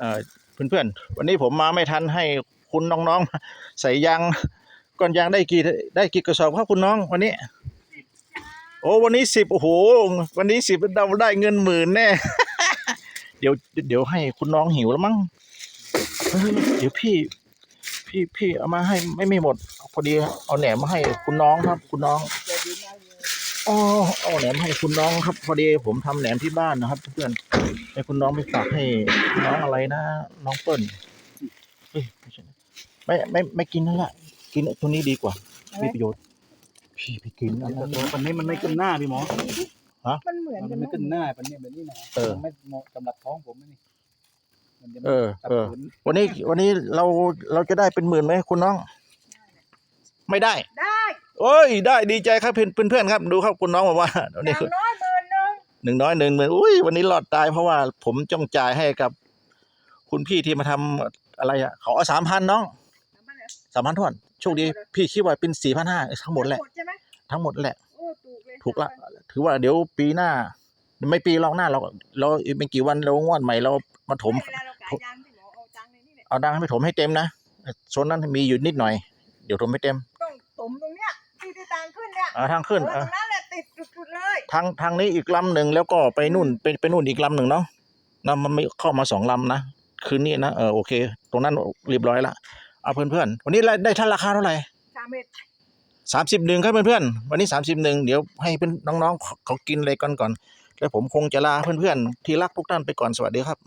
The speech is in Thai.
เอ่อเพื่อนๆ วันนี้ผมมาไม่ทันให้คุณน้องๆ ใส่ยางก้อนยางได้กี่ได้กี่กระสอบครับคุณน้องวันนี้ โอ้วันนี้สิบโอ้โหวันนี้สิบเราได้เงินหมื่นแน่ เดี๋ยวเดี๋ยวให้คุณน้องหิวแล้วมั้งเฮ้ยเดี๋ยวพี่พี่พี่เอามาให้ไม่ไม่หมด พอดีเอาแหนมมาให้คุณน้องครับ คุณน้อง อ๋อเอาแหนมให้คุณน้องครับ พอดีผมทำแหนมที่บ้านนะครับเพื่อนๆให้คุณน้องไปฝากให้น้องอะไรนะน้องเปิ้ลเฮ้ยไม่ใช่ไม่ไม่ไม่กินนั่นแหละกินไอ้ตัวนี้ดีกว่ามีประโยชน์พี่ไปกินอันนั้นปันนี้มันไม่ขึ้นหน้าพี่หมอมันเหมือนมักันนไม่เนอะขึ้นหน้าปันนี้แบบนี้นะเออมันไม่เหมาะสำหรับท้องผมนะนี่มันจะเออจับเออขืนวันนี้วันนี้เราเราจะได้เป็นหมื่นไหมคุณน้อง ไม่ได้ ได้โอ้ยได้ดีใจครับเพื่อนเพื่อนๆครับดูครับคุณน้องบอกว่าวันอนี้ย่างน้อยหมื่นหนึ่งหนึ่งน้อยหนึ่งหมื่นอุ้ยวันนี้รอดตายเพราะว่าผมจ้องจ่ายให้กับ คุณพี่ที่มาทำอะไรอะเขาเอาสามพันน้องสามพันทวนโชคดีพี่คิดว่าเป็นสี่พันห้าทั้งหมดแหละใช่ไหมทั้งหมดแหละ โอ้ถูกเลยถูกละ ถือว่าเดี๋ยวปีหน้า ไม่ปีรอบหน้าเราเราอีกไม่กี่วันเรางวดใหม่เรามาถม เวลาเราขายยางพี่หมอเอาตังค์ในนี่เนี่ยเอาดังให้ไปถมให้เต็มนะโซนนั้นมีอยู่นิดหน่อย เดี๋ยวถมให้เต็ม ต้องตมตรงเนี้ยที่ ที่ตังขึ้นเนี่ยอ่าทางขึ้นเอออ่าตรงนั้นแหละติดจุดๆเลยทางทางนี้อีกลำหนึ่งแล้วก็ไปนู่นไปไปนู่นอีกลำหนึ่งเนาะนะมันไม่เข้ามาสองลำนะคืนนี้นะเออโอเค ตรงนั้นเรียบร้อยละเอาเพื่อนเพื่อนๆวันนี้ได้ท่านราคาเท่าไหร่สามเม็ดสามสิบหนึ่งครับเพื่อนเพื่อนๆวันนี้สามสิบหนึ่งเดี๋ยวให้เป็นน้องๆเขาเขากินอะไรก่อนก่อน แล้วผมคงจะลาเพื่อนๆที่รักทุกท่านไปก่อนสวัสดีครับ